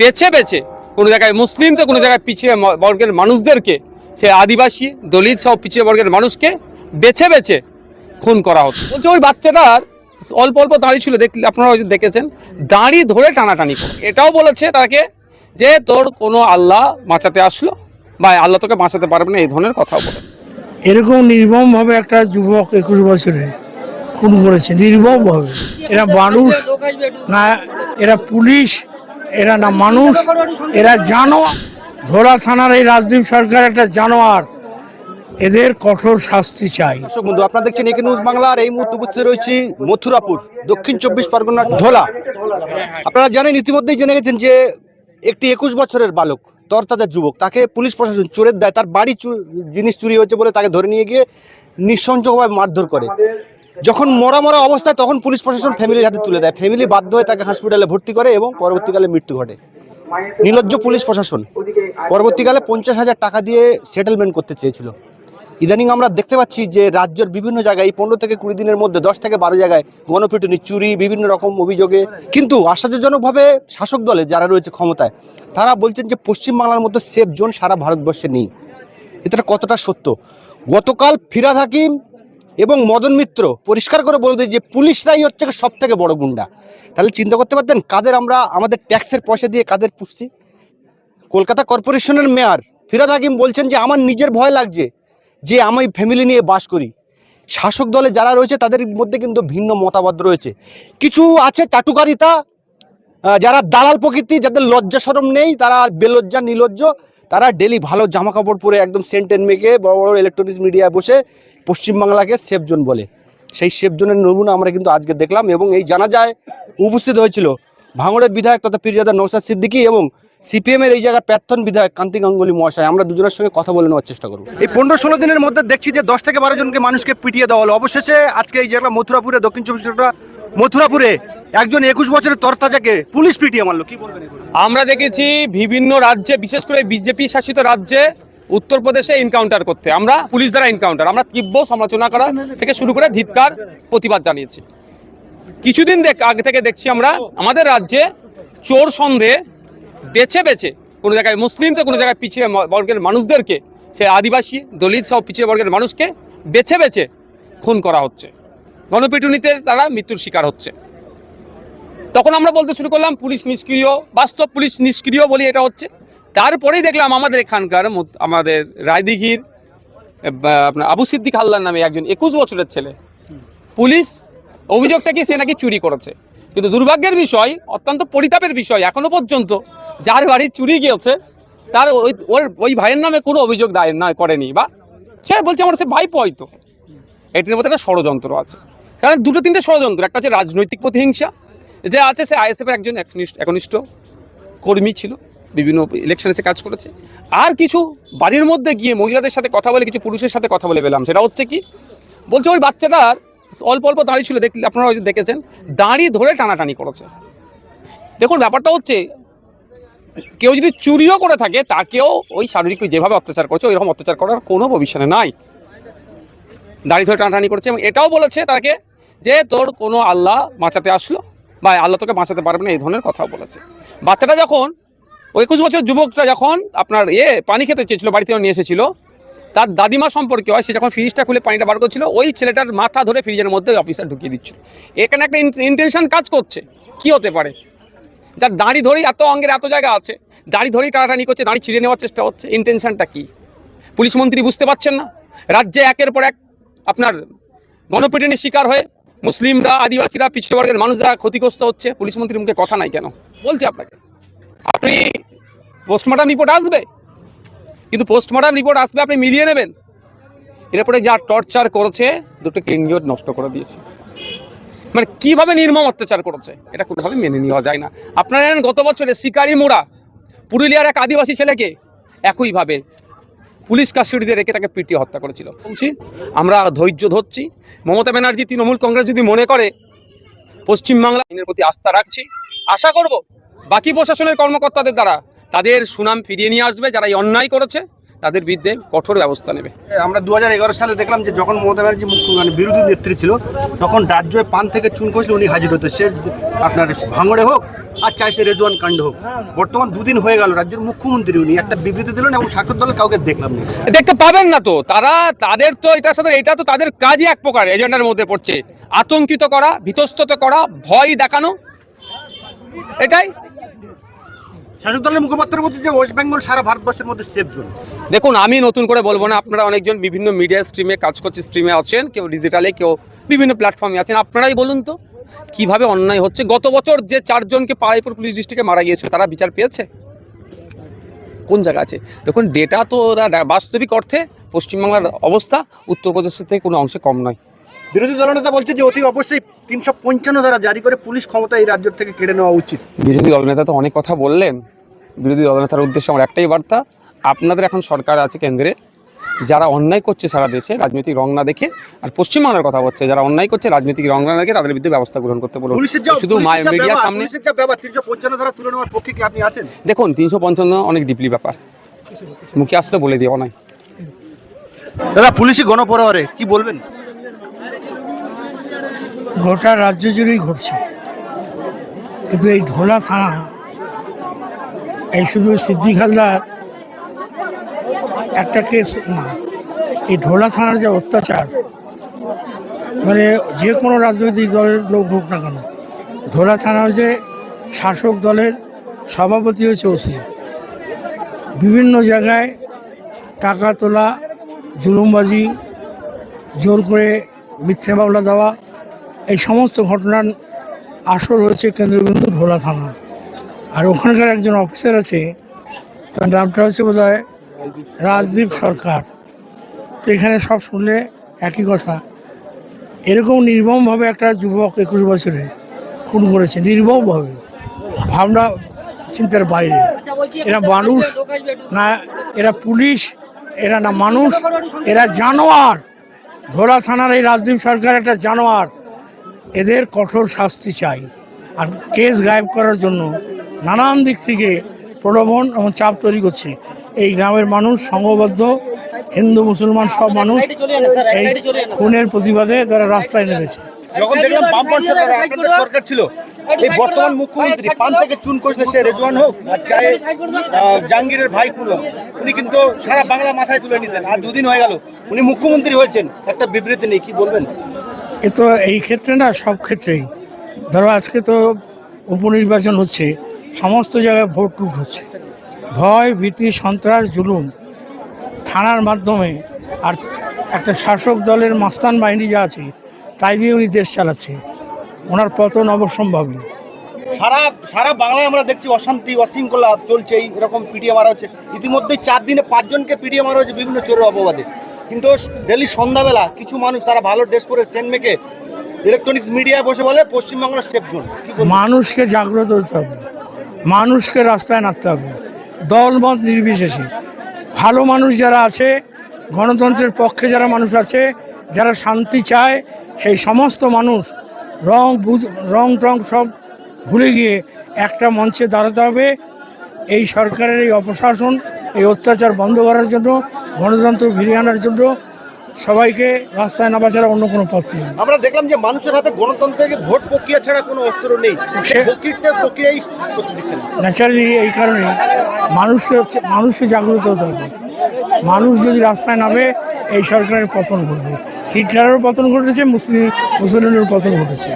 বেছে বেছে কোনো জায়গায় মুসলিম তো কোনো জায়গায় পিছিয়ে বর্গের মানুষদেরকে, সে আদিবাসী, দলিত সব পিছিয়ে বর্গের মানুষকে বেছে বেছে খুন করা হতো। বলছে ওই বাচ্চাটার অল্প অল্প দাড়ি ছিল, দেখলে আপনারা হয়তো দেখেছেন, দাড়ি ধরে টানাটানি করে। এটাও বলেছে তাকে যে, তোর কোনো আল্লাহ বাঁচাতে আসলো বা আল্লাহ তোকে বাঁচাতে পারবে না, এই ধরনের কথাও বলে। এরকম নির্মমভাবে একটা যুবক একুশ বছরে খুন করেছে, নির্মমভাবে। এরা মানুষ, না, এরা পুলিশ এরা না মানুষ, এরা জানোয়ার। ঘোড়া থানার এই রাজদীপ সরকার একটা জানোয়ার। এদের কঠোর শাস্তি চাই। বন্ধু, আপনারা দেখছেন একে নিউজ বাংলার এই মুহূর্তে উপস্থিত রয়েছি মথুরাপুর, দক্ষিণ চব্বিশ পরগনার ধোলা। আপনারা জানেন, ইতিমধ্যেই জেনে গেছেন যে একটি একুশ বছরের বালক, তরতাজা যুবক, তাকে পুলিশ প্রশাসন চোরের দেয়, তার বাড়ি জিনিস চুরি হয়েছে বলে তাকে ধরে নিয়ে গিয়ে নিঃসংযোগভাবে মারধর করে। যখন মরা মরা অবস্থায় তখন পুলিশ প্রশাসন ফ্যামিলির হাতে তুলে দেয়। ফ্যামিলি বাধ্য হয়ে তাকে হসপিটালে ভর্তি করে এবং পরবর্তীকালে মৃত্যু ঘটে। নির্লজ্জ পুলিশ প্রশাসন পরবর্তীকালে পঞ্চাশ হাজার টাকা দিয়ে সেটেলমেন্ট করতে চেয়েছিল। ইদানিং আমরা দেখতে পাচ্ছি যে রাজ্যের বিভিন্ন জায়গায় এই পনেরো থেকে কুড়ি দিনের মধ্যে দশ থেকে বারো জায়গায় গণপিটুনি, চুরি, বিভিন্ন রকম অভিযোগে কিন্তু আশ্চর্যজনকভাবে শাসক দলে যারা রয়েছে ক্ষমতায়, তারা বলছেন যে পশ্চিমবাংলার মধ্যে সেফ জোন সারা ভারতবর্ষে নেই। এটা কতটা সত্য? গতকাল ফিরাদ হাকিম এবং মদন মিত্র, পরিষ্কার করে বলে যে পুলিশরাই হচ্ছে সব থেকে বড় গুন্ডা। তাহলে চিন্তা করতে পারতেন কাদের আমরা, আমাদের ট্যাক্সের পয়সা দিয়ে কাদের পুষছি? কলকাতা কর্পোরেশনের মেয়র ফিরাদ হাকিম বলছেন যে, আমার নিজের ভয় লাগছে যে আমি ফ্যামিলি নিয়ে বাস করি। শাসক দলে যারা রয়েছে তাদের মধ্যে কিন্তু ভিন্ন মতামত রয়েছে। কিছু আছে চাটুকারিতা যারা দালাল প্রকৃতি, যাদের লজ্জা সরম নেই, তারা বেলজ্জা, নিলজ্জ, তারা ডেলি ভালো জামা কাপড় পরে একদম সেন্টেন মেখে বড় বড় ইলেকট্রনিক্স মিডিয়ায় বসে পশ্চিমবাংলাকে সেফ জোন বলে। সেই সেফ জোনের নমুনা আমরা কিন্তু আজকে দেখলাম এবং এই জানা যায় উপস্থিত হয়েছিল ভাঙড়ের বিধায়ক তথা পীরজাদা নৌসাদ সিদ্দিকী এবং সিপিএম এর এই জায়গার প্রাক্তন বিধায়ক কান্তি গাঙ্গুলি মহাশয়। আমরা দুজনের সঙ্গে কথা বলে নেওয়ার চেষ্টা করব। এই পনেরো ষোলো দিনের মধ্যে দেখছি যে দশ থেকে বারো জনকে মানুষকে পিটিয়ে দেওয়া হলো। অবশেষে আজকে এই জায়গা মথুরাপুরে দক্ষিণ চব্বিশ পরগনা মথুরাপুরে একজন একুশ বছরের তরতাজাকে পুলিশ পিটিয়ে মারলো। কি বলবেন আমরা দেখেছি বিভিন্ন রাজ্যে বিশেষ করে বিজেপি শাসিত রাজ্যে উত্তরপ্রদেশে এনকাউন্টার করতে। আমরা পুলিশ দ্বারা এনকাউন্টার আমরা তীব্র সমালোচনা করা থেকে শুরু করে ধিৎকার, প্রতিবাদ জানিয়েছি। কিছুদিন দেখ, আগে থেকে দেখছি আমরা, আমাদের রাজ্যে চোর সন্দেহে বেছে বেছে কোনো জায়গায় মুসলিম তো কোনো জায়গায় পিছিয়ে বর্গের মানুষদেরকে, সে আদিবাসী দলিত সব পিছিয়ে বর্গের মানুষকে বেছে বেছে খুন করা হচ্ছে। গণপিটুনিতে তারা মৃত্যুর শিকার হচ্ছে। তখন আমরা বলতে শুরু করলাম, পুলিশ নিষ্ক্রিয়, বাস্তব পুলিশ নিষ্ক্রিয় বলি এটা হচ্ছে। তারপরেই দেখলাম আমাদের এখানকার আমাদের রায়দিঘির আপনার আবু সিদ্দিক হাল্লার নামে একজন একুশ বছরের ছেলে। পুলিশ অভিযোগটা কি সে নাকি চুরি করেছে? কিন্তু দুর্ভাগ্যের বিষয়, অত্যন্ত পরিতাপের বিষয়, এখনও পর্যন্ত যার বাড়ি চুরি গিয়েছে, তার ওই, ওর, ওই ভাইয়ের নামে কোনো অভিযোগ দায়ের না করেনি, বা সে বলছে আমার সে ভাইপো হয়তো এটির মধ্যে একটা ষড়যন্ত্র আছে। কারণ দুটো তিনটে ষড়যন্ত্র, একটা হচ্ছে রাজনৈতিক প্রতিহিংসা, যে আছে সে আইএসএফের একজন একনিষ্ঠ একনিষ্ঠ কর্মী ছিল। বিভিন্ন ইলেকশনে সে কাজ করেছে। আর কিছু বাড়ির মধ্যে গিয়ে মহিলাদের সাথে কথা বলে, কিছু পুরুষের সাথে কথা বলে পেলাম। সেটা হচ্ছে কি, বলছে ওই বাচ্চাটার অল্প অল্প দাড়ি ছিল, দেখলে আপনারা হয়তো দেখেছেন, দাড়ি ধরে টানাটানি করেছে। দেখুন, ব্যাপারটা হচ্ছে, কেউ যদি চুরিও করে থাকে, তাকেও ওই শারীরিক যেভাবে অত্যাচার করছে, ওইরকম অত্যাচার করার কোনো ভবিষ্যতে নাই। দাড়ি ধরে টানাটানি করেছে এবং এটাও বলেছে তাকে যে, তোর কোনো আল্লাহ বাঁচাতে আসলো বা আল্লাহ তোকে বাঁচাতে পারবে না, এই ধরনের কথাও বলেছে। বাচ্চাটা যখন ওই একুশ বছর যুবকটা যখন আপনার এ পানি খেতে চেয়েছিল, বাড়িতে নিয়ে এসেছিল, তার দাদিমা সম্পর্কে হয়, সে যখন ফ্রিজটা খুলে পানিটা বার করছিল, ওই ছেলেটার মাথা ধরে ফ্রিজের মধ্যে অফিসার ঢুকিয়ে দিচ্ছিল। এখানে একটা ইন্টেনশন কাজ করছে, কি হতে পারে? যার দাঁড়ি ধরেই এত অঙ্গের এত জায়গা আছে, দাঁড়ি ধরেই টানাটানি করছে, দাড়ি ছিঁড়ে নেওয়ার চেষ্টা হচ্ছে ইন্টেনশনটা কি? পুলিশ মন্ত্রী বুঝতে পারছেন না। রাজ্যে একের পর এক আপনার গণপিটুনির শিকার হয়ে মুসলিমরা, আদিবাসীরা, পিছিয়ে বর্গের মানুষরা ক্ষতিগ্রস্ত হচ্ছে, পুলিশ মন্ত্রীর মুখে কথা নাই কেন? বলছি আপনাকে। আপনি পোস্টমর্টম রিপোর্ট আসবে। কিন্তু পোস্টমর্টম রিপোর্ট আসবে, আপনি মিলিয়ে নেবেন। এরপরে যা টর্চার করেছে, দুটো কিডনিও নষ্ট করে দিয়েছে। মানে কীভাবে নির্মম অত্যাচার করেছে, এটা কোনোভাবে মেনে নেওয়া যায় না। আপনারা জানেন, গত বছরে শিকারি মোড়া, পুরুলিয়ার এক আদিবাসী ছেলেকে একইভাবে পুলিশ কাস্টডিতে রেখে তাকে পিটিয়ে হত্যা করেছিল। বলছি, আমরা ধৈর্য ধরছি। মমতা ব্যানার্জি, তৃণমূল কংগ্রেস যদি মনে করে, পশ্চিমবাংলা আইনের প্রতি আস্থা রাখছি। আশা করব বাকি প্রশাসনের কর্মকর্তাদের দ্বারা তাদের সুনাম ফিরিয়ে নিয়ে আসবে যারা এই অন্যায় করেছে তাদের বিরুদ্ধে কঠোর ব্যবস্থা নেবে। আমরা দু হাজার এগারো সালে দেখলাম যে যখন মমতা ব্যানার্জি মানে বিরোধী নেত্রী ছিল তখন রাজ্য পান থেকে চুন করেছিল উনি হাজির হতে। সে আপনার ভাঙড়ে হোক আর চাই সে রেজওয়ান কাণ্ড হোক। বর্তমান দুদিন হয়ে গেল রাজ্যের মুখ্যমন্ত্রী উনি একটা বিবৃতি দিলেন এবং শাসক দলের কাউকে দেখলাম না। দেখতে পাবেন না তো তারা তাদের তো এটার সাথে এটা তো তাদের কাজই এক প্রকার এজেন্ডার মধ্যে পড়ছে। আতঙ্কিত করা বিতস্তত করা ভয় দেখানো এটাই। শাসক দলের মুখপাত্র বলছে যে ওয়েস্ট বেঙ্গল সারা ভারতবর্ষের মধ্যে সেফ জোন দেখুন, আমি নতুন করে বলব না, আপনারা অনেকজন বিভিন্ন মিডিয়া স্ট্রিমে কাজ করছে স্ট্রিমে আছেন, কেউ ডিজিটালে কেউ বিভিন্ন প্ল্যাটফর্মে আছেন। আপনারাই বলুন তো, কীভাবে অন্যায় হচ্ছে? গত বছর যে চারজনকে পাড়াইপুর পুলিশ ডিস্ট্রিক্টে মারা গিয়েছিল, তারা বিচার পেয়েছে? কোন জায়গা আছে? দেখুন ডেটা তো ওরা বাস্তবিক অর্থে পশ্চিমবাংলার অবস্থা, উত্তরপ্রদেশের থেকে কোনো অংশে কম নয়। বিরোধী দলনেতা বলছে যে অতি অবশ্যই তিনশো পঞ্চান্ন ধারা জারি করে পুলিশ ক্ষমতা এই রাজ্য থেকে কেড়ে নেওয়া উচিত। বিরোধী দলনেতা তো অনেক কথা বললেন। বিরোধী দলনেতার উদ্দেশ্যে আমার একটাই বার্তা আপনাদের এখন সরকার আছে কেন্দ্রে যারা অন্যায় করছে সারা দেশে রাজনৈতিক রং না দেখে আর পশ্চিমবাংলার কথা হচ্ছে যারা অন্যায় করছে রাজনৈতিক রং না দেখে তাদের বিরুদ্ধে ব্যবস্থা গ্রহণ করতে বলুন। শুধু মিডিয়ার সামনে দেখুন তিনশো পঞ্চান্ন অনেক ডিপলি ব্যাপার। মুখে আসলে বলে দেওয়া নয়। দাদা পুলিশি গণপরহরে কি বলবেন? গোটা রাজ্য জুড়েই ঘটছে। কিন্তু এই ঢোলা থানা এই শুধু সিদ্দিক হালদার একটা কেস না, এই ঢোলা থানার যে অত্যাচার মানে যে কোনো রাজনৈতিক দলের লোক হোক না কেন, ঢোলা থানার যে শাসক দলের সভাপতি হয়েছে ওসি, বিভিন্ন জায়গায় টাকা তোলা, জুলুমবাজি, জোর করে মিথ্যে মামলা দেওয়া, এই সমস্ত ঘটনার আসর হয়েছে কেন্দ্রবিন্দু ভোলা থানা। আর ওখানকার একজন অফিসার আছে, তার নামটা হচ্ছে বোধ রাজদীপ সরকার। এখানে সব শুনলে একই কথা। এরকম নির্মমভাবে একটা যুবক একুশ বছরে খুন করেছে, নির্মমভাবে। ভাবনা চিন্তার বাইরে। এরা মানুষ না, এরা পুলিশ, এরা না মানুষ, এরা জানোয়ার। ভোলা থানার এই রাজদীপ সরকার একটা জানোয়ার, এদের কঠোর শাস্তি চাই। আর কেস গায়েব করার জন্য নানান দিক থেকে প্রলোভন এবং চাপ তৈরি করছে। এই গ্রামের মানুষ সংঘবদ্ধ, হিন্দু, মুসলমান সব মানুষ এই খুনের প্রতিবাদে তারা রাস্তায় নেমেছে। যখন দেখলাম সরকার ছিল। এই বর্তমান মুখ্যমন্ত্রী পান থেকে চুন করেছিল সে রেজওয়ান হোক আর চায়ে জাহাঙ্গীরের ভাই হোক উনি কিন্তু সারা বাংলা মাথায় তুলে নিতেন। আর দুদিন হয়ে গেল উনি মুখ্যমন্ত্রী হয়েছেন একটা বিবৃতি নেই কি বলবেন? এ তো এই ক্ষেত্রে না সব ক্ষেত্রেই। ধরো আজকে তো উপনির্বাচন হচ্ছে সমস্ত জায়গায় ভোট টুট হচ্ছে। ভয় ভীতি সন্ত্রাস জুলুম থানার মাধ্যমে আর একটা শাসক দলের মাস্তান বাহিনী যা আছে তাই দিয়ে উনি দেশ চালাচ্ছে। ওনার পতন অবশ্যম্ভাবী সারা সারা বাংলায় আমরা দেখছি অশান্তি অশৃঙ্খলা চলছে এরকম পিটিয়ে মারা হচ্ছে। ইতিমধ্যে চার দিনে পাঁচজনকে পিটিয়ে মারা হচ্ছে বিভিন্ন চোরের অপবাদে। কিন্তু ডেলি সন্ধ্যাবেলা কিছু মানুষ, তারা ভালো ড্রেস পরে সেন মেকে ইলেকট্রনিক্স মিডিয়ায় বসে বলে, পশ্চিমবাংলার সেফ জোন মানুষকে জাগ্রত হতে হবে, মানুষকে রাস্তায় নামতে হবে, দলমত নির্বিশেষে। ভালো মানুষ যারা আছে, গণতন্ত্রের পক্ষে যারা মানুষ আছে, যারা শান্তি চায়, সেই সমস্ত মানুষ রং, বুধ, রং টং সব ভুলে গিয়ে একটা মঞ্চে দাঁড়াতে হবে। এই সরকারের এই অপশাসন, এই অত্যাচার বন্ধ করার জন্য গণতন্ত্র ফিরিয়ে আনার জন্য সবাইকে রাস্তায় নামা ছাড়া অন্য কোনো পথ নেই। আমরা দেখলাম যে মানুষের হাতে গণতন্ত্রকে ভোট প্রক্রিয়া ছাড়া কোনো অস্ত্র নেই। প্রক্রিয়াই। ন্যাচারালি এই কারণে মানুষকে মানুষকে জাগ্রত হতে হবে। মানুষ যদি রাস্তায় নামে এই সরকারের পতন ঘটবে। হিটলারেরও পতন ঘটেছে মুসলিম মুসলিমের পতন ঘটেছে।